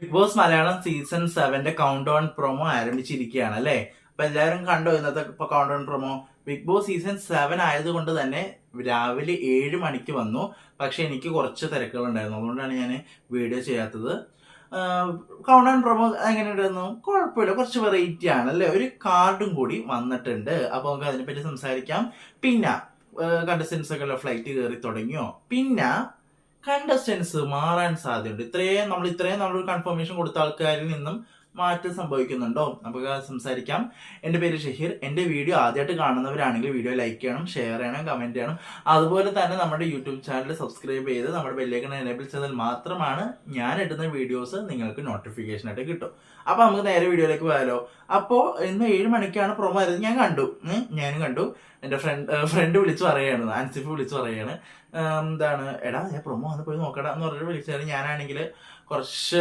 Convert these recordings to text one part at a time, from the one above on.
Big Boss Malayalam season സെവന്റെ countdown promo ആരംഭിച്ചിരിക്കുകയാണ് അല്ലേ? അപ്പൊ എല്ലാവരും കണ്ടോ ഇന്നത്തെ ഇപ്പൊ countdown promo Big Boss season seven ആയതുകൊണ്ട് തന്നെ രാവിലെ ഏഴ് മണിക്ക് വന്നു. പക്ഷെ എനിക്ക് കുറച്ച് തിരക്കുകൾ ഉണ്ടായിരുന്നു അതുകൊണ്ടാണ് ഞാൻ വീഡിയോ ചെയ്യാത്തത്. കൗണ്ട് ഡൗൺ പ്രൊമോ എങ്ങനെ ഉണ്ടായിരുന്നു കുഴപ്പമില്ല. കുറച്ച് വെറൈറ്റി ആണ് അല്ലേ? ഒരു കാർഡും കൂടി വന്നിട്ടുണ്ട്. അപ്പൊ നമുക്ക് അതിനെപ്പറ്റി സംസാരിക്കാം. പിന്നെ കണ്ടസ്റ്റൻസ് ഒക്കെ ഫ്ലൈറ്റ് കയറി തുടങ്ങിയോ? പിന്നെ കണ്ടസ്റ്റൻസ് മാറാൻ സാധ്യതയുണ്ട്. ഇത്രയും നമ്മൾ ഇത്രയും നമ്മൾ കൺഫർമേഷൻ കൊടുത്ത ആൾക്കാരിൽ നിന്നും മാറ്റം സംഭവിക്കുന്നുണ്ടോ? നമുക്ക് സംസാരിക്കാം. എന്റെ പേര് ഷഹീർ. എന്റെ വീഡിയോ ആദ്യമായിട്ട് കാണുന്നവരാണെങ്കിൽ വീഡിയോ ലൈക്ക് ചെയ്യണം ഷെയർ ചെയ്യണം കമന്റ് ചെയ്യണം. അതുപോലെ തന്നെ നമ്മുടെ യൂട്യൂബ് ചാനൽ സബ്സ്ക്രൈബ് ചെയ്ത് നമ്മുടെ ബെല്ലേക്കൺ എനേബിൾ ചെയ്താൽ മാത്രമാണ് ഞാൻ ഇടുന്ന വീഡിയോസ് നിങ്ങൾക്ക് നോട്ടിഫിക്കേഷൻ ആയിട്ട് കിട്ടും. അപ്പോൾ നമുക്ക് നേരെ വീഡിയോയിലേക്ക് പോയാലോ? അപ്പോൾ ഇന്ന് ഏഴ് മണിക്കാണ് പ്രൊമോ ആയത് ഞാൻ കണ്ടു. ഞാനും കണ്ടു. എന്റെ ഫ്രണ്ട് ഫ്രണ്ട് വിളിച്ച് പറയുകയാണ്. അൻസിഫ് വിളിച്ച് പറയുകയാണ്. എന്താണ് എടാ ഞാൻ പ്രൊമോ വന്ന് പോയി നോക്കടാ എന്ന് പറഞ്ഞിട്ട് വിളിച്ചാൽ ഞാനാണെങ്കിൽ കുറച്ച്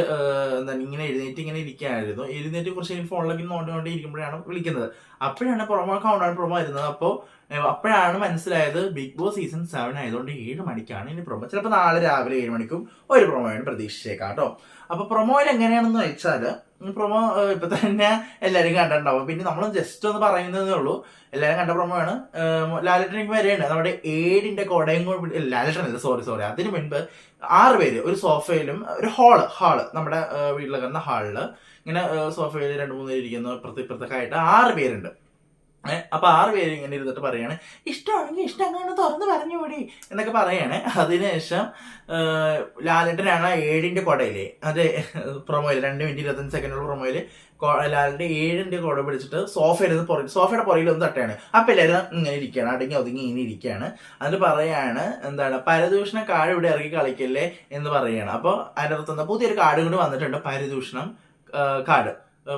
എന്താണ് ഇങ്ങനെ എഴുന്നേറ്റ് ഇങ്ങനെ ഇരിക്കുകയായിരുന്നു. എഴുന്നേറ്റ് കുറച്ച് ഫോണിലേക്ക് നോണ്ടിക്കൊണ്ട് ഇരിക്കുമ്പോഴാണ് വിളിക്കുന്നത്. അപ്പോഴാണ് പ്രൊമോ കൗണ്ടാണ് പ്രൊമോ വരുന്നത്. അപ്പോൾ അപ്പോഴാണ് മനസ്സിലായത് ബിഗ് ബോസ് സീസൺ സെവൻ ആയതുകൊണ്ട് ഏഴ് മണിക്കാണ് ഇനി പ്രൊമോ ചിലപ്പോൾ നാളെ രാവിലെ ഏഴ് മണിക്കും ഒരു പ്രൊമോയാണ് പ്രതീക്ഷിച്ചേക്കാം കേട്ടോ. അപ്പോൾ പ്രൊമോയിൽ എങ്ങനെയാണെന്ന് വെച്ചാൽ പ്രൊമോ ഇപ്പൊ തന്നെ എല്ലാവരും കണ്ടിട്ടുണ്ടാവും. പിന്നെ നമ്മൾ ജസ്റ്റ് ഒന്ന് പറയുന്നതേ ഉള്ളൂ. എല്ലാവരും കണ്ട പ്രൊമോ ആണ്. ലാലട്ടനിക്ക് വരെയുണ്ട് നമ്മുടെ ഏഴിന്റെ കൊടയും കൂടി ലാലട്ടൻ അല്ല സോറി സോറി അതിന് മുൻപ് ആറ് പേര് ഒരു സോഫയിലും ഒരു ഹാൾ ഹാൾ നമ്മുടെ വീട്ടിലെ കിടന്ന ഹാളിൽ ഇങ്ങനെ സോഫയിൽ രണ്ട് മൂന്ന് പേര് ഇരിക്കുന്നു ഇപ്പുറത്ത് ആറ് പേരുണ്ട്. അപ്പൊ ആറ് പേര് ഇങ്ങനെ ഇരുന്നിട്ട് പറയാണ് ഇഷ്ടമാണെങ്കിൽ ഇഷ്ടം അങ്ങനെ തുറന്ന് പറഞ്ഞു കൂടി എന്നൊക്കെ പറയാണ്. അതിനുശേഷം ലാലേട്ടനാണ് ഏഴിന്റെ കൊടയിൽ അതെ പ്രൊമോയിൽ രണ്ട് മിനിറ്റ് ഇരുപത്തഞ്ച് സെക്കൻഡുള്ള പ്രൊമോയിൽ ലാലിന്റെ ഏഴിന്റെ കുട പിടിച്ചിട്ട് സോഫയിൽ നിന്ന് പുറകിൽ സോഫയുടെ പുറകിൽ ഒന്ന് തട്ടാണ്. അപ്പൊ എല്ലാവരും ഇങ്ങനെ ഇരിക്കുകയാണ് അടങ്ങി ഒതുങ്ങി ഇങ്ങനെ ഇരിക്കുകയാണ്. എന്നിട്ട് പറയാണ് എന്താണ് പരദൂഷണ കാട് ഇവിടെ ഇറങ്ങി കളിക്കല്ലേ എന്ന് പറയാണ്. അപ്പൊ അതിനകത്തുനിന്ന് പുതിയൊരു കാട് കൊണ്ട് വന്നിട്ടുണ്ട് പരദൂഷണം കാട്.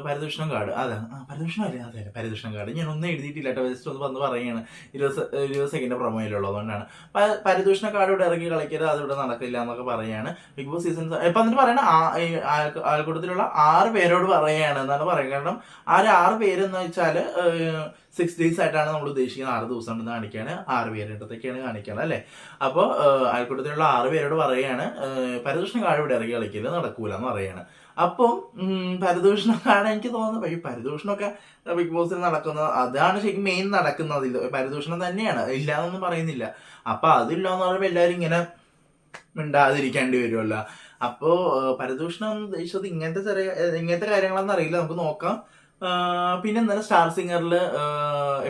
പരദൂഷണം കാട് അതെ ആ പരദൂഷണം അല്ലേ? അതെ പരദൂഷണം കാട് ഞാൻ ഒന്നും എഴുതിയിട്ടില്ല കേട്ടോ. ജസ്റ്റ് ഒന്ന് വന്ന് പറയുകയാണ്. ഇരുപത് ഇരുപത് സെക്കൻഡ് പ്രൊമോയിലുള്ളത് അതുകൊണ്ടാണ് പരദൂഷണ കാട് ഇവിടെ ഇറങ്ങി കളിക്കരുത്. അത് ഇവിടെ നടക്കില്ല എന്നൊക്കെ പറയുകയാണ്. ബിഗ് ബോസ് സീസൺ ഇപ്പൊ എന്നിട്ട് പറയണ ആൾക്കൂട്ടത്തിലുള്ള ആറ് പേരോട് പറയുകയാണ്. എന്നാണ് പറയുന്നത് കാരണം ആ ഒരു ആറ് പേരെന്ന് വെച്ചാൽ സിക്സ് ഡേയ്സ് ആയിട്ടാണ് നമ്മൾ ഉദ്ദേശിക്കുന്നത്. ആറ് ദിവസം ഉണ്ടെന്ന് കാണിക്കാണ്. ആറ് പേരിടത്തൊക്കെയാണ് കാണിക്കുന്നത് അല്ലേ? അപ്പോൾ അയൽക്കൂട്ടത്തിലുള്ള ആറ് പേരോട് പറയുകയാണ് പരദൂഷണം കാട് ഇവിടെ ഇറങ്ങി കളിക്കില്ല നടക്കൂല എന്ന് പറയുകയാണ്. അപ്പം പരദൂഷണം കാണാൻ എനിക്ക് തോന്നുന്നു പക്ഷേ പരദൂഷണമൊക്കെ ബിഗ് ബോസിൽ നടക്കുന്നത് അതാണ് ശരിക്കും മെയിൻ നടക്കുന്നത്. പരദൂഷണം തന്നെയാണ്. ഇല്ല എന്നൊന്നും പറയുന്നില്ല. അപ്പം അതില്ല എന്ന് പറയുമ്പോൾ എല്ലാവരും ഇങ്ങനെ മിണ്ടാതിരിക്കേണ്ടി വരുമല്ലോ അപ്പോൾ പരദൂഷണം ഉദ്ദേശിച്ചത് ഇങ്ങനത്തെ ചെറിയ ഇങ്ങനത്തെ കാര്യങ്ങളൊന്നും അറിയില്ല. നമുക്ക് നോക്കാം. പിന്നെ ഇന്നലെ സ്റ്റാർ സിംഗറിൽ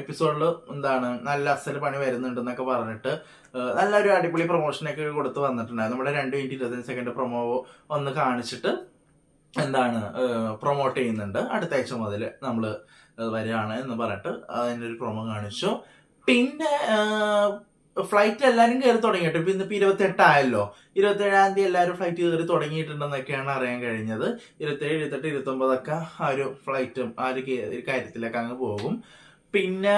എപ്പിസോഡിൽ എന്താണ് നല്ല അസൽ പണി വരുന്നുണ്ടെന്നൊക്കെ പറഞ്ഞിട്ട് നല്ലൊരു അടിപൊളി പ്രൊമോഷനൊക്കെ കൊടുത്ത് വന്നിട്ടുണ്ടായിരുന്നു. നമ്മുടെ രണ്ട് മിനിറ്റ് ഇരുപത്തഞ്ച് സെക്കൻഡ് പ്രൊമോ ഒന്ന് കാണിച്ചിട്ട് എന്താണ് പ്രൊമോട്ട് ചെയ്യുന്നുണ്ട്. അടുത്ത ആഴ്ച മുതൽ നമ്മൾ വരികയാണ് എന്ന് പറഞ്ഞിട്ട് അതിന്റെ ഒരു പ്രൊമോ കാണിച്ചു. പിന്നെ ഫ്ലൈറ്റ് എല്ലാവരും കയറി തുടങ്ങിയിട്ട്? ഇപ്പൊ ഇന്നിപ്പോ ഇരുപത്തെട്ടായല്ലോ. ഇരുപത്തേഴാം തീയതി എല്ലാവരും ഫ്ലൈറ്റ് കയറി തുടങ്ങിയിട്ടുണ്ടെന്നൊക്കെയാണ് അറിയാൻ കഴിഞ്ഞത്. ഇരുപത്തേഴ് ഇരുപത്തെട്ട് ഇരുപത്തൊമ്പതൊക്കെ ആ ഒരു ഫ്ലൈറ്റും ആ ഒരു കാര്യത്തിലൊക്കെ അങ്ങ് പോകും. പിന്നെ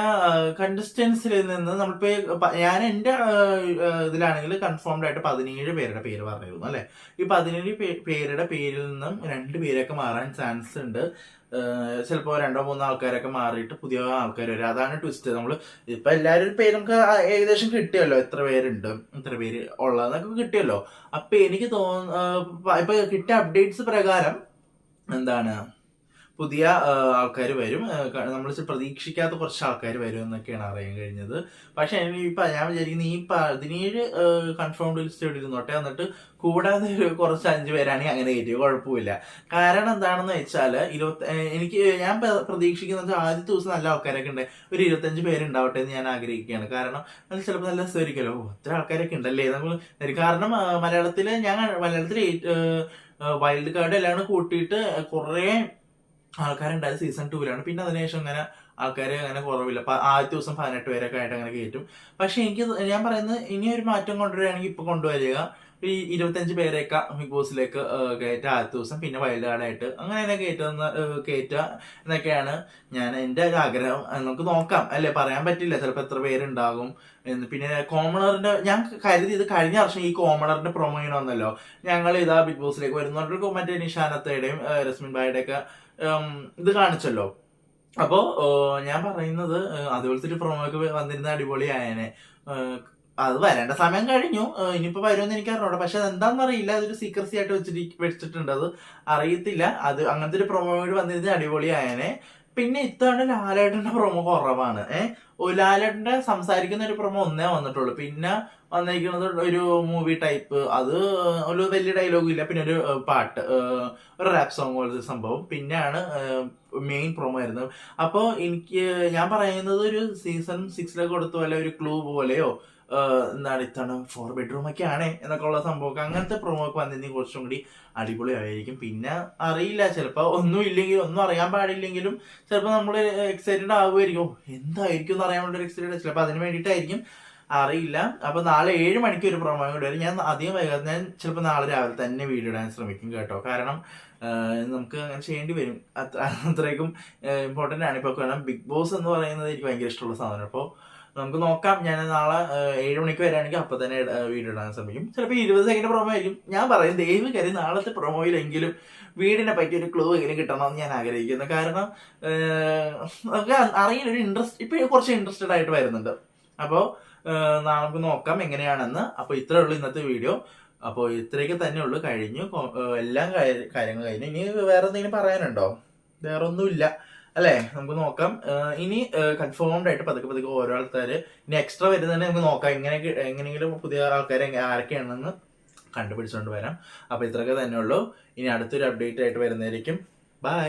കണ്ടസ്റ്റൻസിൽ നിന്ന് നമ്മളിപ്പോ ഞാൻ എന്റെ ഇതിലാണെങ്കിൽ കൺഫേംഡ് ആയിട്ട് പതിനേഴ് പേരുടെ പേര് പറഞ്ഞിരുന്നു അല്ലെ? ഈ പതിനേഴ് പേരുടെ പേരിൽ നിന്നും രണ്ട് പേരൊക്കെ മാറാൻ ചാൻസ് ഉണ്ട്. ചിലപ്പോൾ രണ്ടോ മൂന്നോ ആൾക്കാരൊക്കെ മാറിയിട്ട് പുതിയ ആൾക്കാർ വരും. അതാണ് ട്വിസ്റ്റ് നമ്മൾ ഇപ്പൊ എല്ലാവരും പേര് നമുക്ക് ഏകദേശം കിട്ടിയല്ലോ എത്ര പേരുണ്ട് എത്ര പേര് ഉള്ളതെന്നൊക്കെ കിട്ടിയല്ലോ. അപ്പൊ എനിക്ക് തോന്നുന്നു ഇപ്പൊ കിട്ടിയ അപ്ഡേറ്റ്സ് പ്രകാരം എന്താണ് പുതിയ ആൾക്കാർ വരും. നമ്മൾ പ്രതീക്ഷിക്കാത്ത കുറച്ച് ആൾക്കാർ വരും എന്നൊക്കെയാണ് അറിയാൻ കഴിഞ്ഞത്. പക്ഷെ ഇപ്പൊ ഞാൻ വിചാരിക്കുന്നത് ഈ പതിനേഴ് കൺഫേംഡ് ലിസ്റ്റ് ഇവിടെ ഇരുന്നോട്ടെ. എന്നിട്ട് കൂടാതെ ഒരു കുറച്ച് അഞ്ച് പേരാണെങ്കിൽ അങ്ങനെ കയറ്റി കുഴപ്പമില്ല. കാരണം എന്താണെന്ന് വെച്ചാൽ ഇരുപത്തി എനിക്ക് ഞാൻ പ്ര- പ്രതീക്ഷിക്കുന്നത് ആദ്യത്തെ ദിവസം നല്ല ആൾക്കാരൊക്കെ ഉണ്ട്. ഒരു ഇരുപത്തഞ്ച് പേരുണ്ടാവട്ടെ എന്ന് ഞാൻ ആഗ്രഹിക്കുകയാണ്. കാരണം അത് ചിലപ്പോൾ നല്ല സ്വരിക്കല്ലോ ഒത്തിരി ആൾക്കാരൊക്കെ ഉണ്ടല്ലേ? നമ്മൾ കാരണം മലയാളത്തിൽ ഞാൻ മലയാളത്തിൽ വൈൽഡ് കാർഡ് എല്ലാം കൂട്ടിയിട്ട് കുറേ ആൾക്കാരുണ്ടായത് സീസൺ ടൂവിലാണ് പിന്നെ അതിനുശേഷം അങ്ങനെ ആൾക്കാർ അങ്ങനെ കുറവില്ല. ആദ്യ ദിവസം പതിനെട്ട് പേരൊക്കെ ആയിട്ട് അങ്ങനെ കയറ്റും പക്ഷെ എനിക്ക് ഞാൻ പറയുന്നത് ഇനി ഒരു മാറ്റം കൊണ്ടുവരികയാണെങ്കിൽ ഇപ്പൊ കൊണ്ടുവരിക. ഈ ഇരുപത്തഞ്ച് പേരെയൊക്കെ ബിഗ് ബോസിലേക്ക് കയറ്റ. ആദ്യത്തെ ദിവസം പിന്നെ വൈൽഡ് കാർഡായിട്ട് അങ്ങനെ തന്നെ കയറ്റുന്ന കയറ്റുക എന്നൊക്കെയാണ് ഞാൻ എന്റെ ഒരു ആഗ്രഹം. നമുക്ക് നോക്കാം. അല്ലെ? പറയാൻ പറ്റില്ല. ചിലപ്പോൾ എത്ര പേരുണ്ടാകും പിന്നെ കോമണറിന്റെ ഞാൻ കരുതി ഇത് കഴിഞ്ഞ വർഷം ഈ കോമണറിന്റെ പ്രൊമോ ചെയ്യണമെന്നല്ലോ ഞങ്ങൾ ഇതാ ബിഗ് ബോസിലേക്ക് വരുന്നവർക്ക് മറ്റേ നിഷാനത്തയുടെയും രസ്മിൻ ഭായിയുടെ ഒക്കെ ഇത് കാണിച്ചല്ലോ. അപ്പോ ഞാൻ പറയുന്നത് അതുപോലത്തെ ഒരു പ്രൊമോ ഒക്കെ വന്നിരുന്ന അടിപൊളിയായനെ. അത് വരേണ്ട സമയം കഴിഞ്ഞു. ഇനിയിപ്പോ വരുമെന്ന് എനിക്ക് അറിഞ്ഞോട്ടെ പക്ഷെ എന്താണെന്ന് അറിയില്ല. അതൊരു സീക്രസി ആയിട്ട് വെച്ചിട്ട് വെച്ചിട്ടുണ്ട്. അത് അറിയത്തില്ല. അത് അങ്ങനത്തെ ഒരു പ്രൊമോ കൂടി വന്നിരുന്നത് അടിപൊളിയായനെ പിന്നെ ഇത്തവണ ലാലേട്ടന്റെ പ്രൊമോ കുറവാണ്. ഏഹ് ലാലേട്ടന്റെ സംസാരിക്കുന്ന ഒരു പ്രൊമോ ഒന്നേ വന്നിട്ടുള്ളൂ. പിന്നെ വന്നിരിക്കുന്നത് ഒരു മൂവി ടൈപ്പ് അത് ഒരു വലിയ ഡയലോഗും ഇല്ല. പിന്നെ ഒരു പാട്ട്. ഒരു റാപ്പ് സോങ് പോലത്തെ സംഭവം. പിന്നെയാണ് മെയിൻ പ്രൊമോ ആയിരുന്നത് അപ്പോൾ എനിക്ക് ഞാൻ പറയുന്നത് ഒരു സീസൺ സിക്സിലൊക്കെ കൊടുത്ത പോലെ ഒരു ക്ലൂ പോലെയോ എന്താണ് ഇത്തവണ ഫോർ ബെഡ്റൂം ഒക്കെ ആണ് എന്നൊക്കെ ഉള്ള സംഭവമൊക്കെ. അങ്ങനത്തെ പ്രൊമോ ഒക്കെ വന്നിരുന്നെങ്കിൽ കുറച്ചും കൂടി അടിപൊളിയായിരിക്കും. പിന്നെ അറിയില്ല. ചിലപ്പോൾ ഒന്നും ഇല്ലെങ്കിൽ ഒന്നും അറിയാൻ പാടില്ലെങ്കിലും ചിലപ്പോൾ നമ്മൾ എക്സൈറ്റഡ് ആവുമായിരിക്കും. "ഓ, എന്തായിരിക്കും എന്ന് അറിയാൻ വേണ്ടി എക്സൈറ്റഡ് ചിലപ്പോൾ അതിന് വേണ്ടിയിട്ടായിരിക്കും. അറിയില്ല. അപ്പൊ നാളെ ഏഴ് മണിക്ക് ഒരു പ്രൊമോ കൂടി വരും. ഞാൻ അധികം വൈകാതെ ഞാൻ ചിലപ്പോൾ നാളെ രാവിലെ തന്നെ വീഡിയോ ഇടാൻ ശ്രമിക്കും കേട്ടോ. കാരണം നമുക്ക് അങ്ങനെ ചെയ്യേണ്ടി വരും. അത്ര അത്രയ്ക്കും ഇമ്പോർട്ടന്റ് ആണ്. ഇപ്പോൾ കാരണം ബിഗ് ബോസ് എന്ന് പറയുന്നത് എനിക്ക് ഭയങ്കര ഇഷ്ടമുള്ള സാധനം അപ്പോൾ നമുക്ക് നോക്കാം. ഞാൻ നാളെ ഏഴ് മണിക്ക് വരാണെങ്കിൽ അപ്പൊ തന്നെ വീഡിയോ ഇടാൻ ശ്രമിക്കും. ചിലപ്പോൾ ഇരുപത് സെക്കൻഡ് പ്രൊമോ ആയിരിക്കും. ഞാൻ പറയും ദൈവം കരി നാളത്തെ പ്രൊമോയിലെങ്കിലും വീടിനെ പറ്റി ഒരു ക്ലൂ എങ്കിലും കിട്ടണമെന്ന് ഞാൻ ആഗ്രഹിക്കുന്നു. കാരണം നമുക്ക് അറിയില്ല ഒരു ഇൻട്രസ്റ്റ് ഇപ്പൊ കുറച്ച് ഇൻട്രസ്റ്റഡ് ആയിട്ട് വരുന്നുണ്ട്. അപ്പോൾ നമുക്ക് നോക്കാം എങ്ങനെയാണെന്ന്. അപ്പോൾ ഇത്രേ ഉള്ളൂ ഇന്നത്തെ വീഡിയോ. അപ്പോൾ ഇത്രയൊക്കെ തന്നെ ഉള്ളൂ. കഴിഞ്ഞു. എല്ലാം കാര്യങ്ങൾ കഴിഞ്ഞു. ഇനി വേറെ എന്തെങ്കിലും പറയാനുണ്ടോ? വേറെ ഒന്നുമില്ല അല്ലേ? നമുക്ക് നോക്കാം. ഇനി കൺഫേംഡ് ആയിട്ട് പതുക്കെ പതുക്കെ ഓരോ ആൾക്കാർ ഇനി എക്സ്ട്രാ വരുന്നതന്നെ നമുക്ക് നോക്കാം. എങ്ങനെ എങ്ങനെയെങ്കിലും പുതിയ ആൾക്കാർ ആരൊക്കെയാണെന്ന് കണ്ടുപിടിച്ചുകൊണ്ട് വരാം. അപ്പോൾ ഇത്രയൊക്കെ തന്നെ ഉള്ളൂ. ഇനി അടുത്തൊരു അപ്ഡേറ്റ് ആയിട്ട് വരുന്നതായിരിക്കും. ബൈ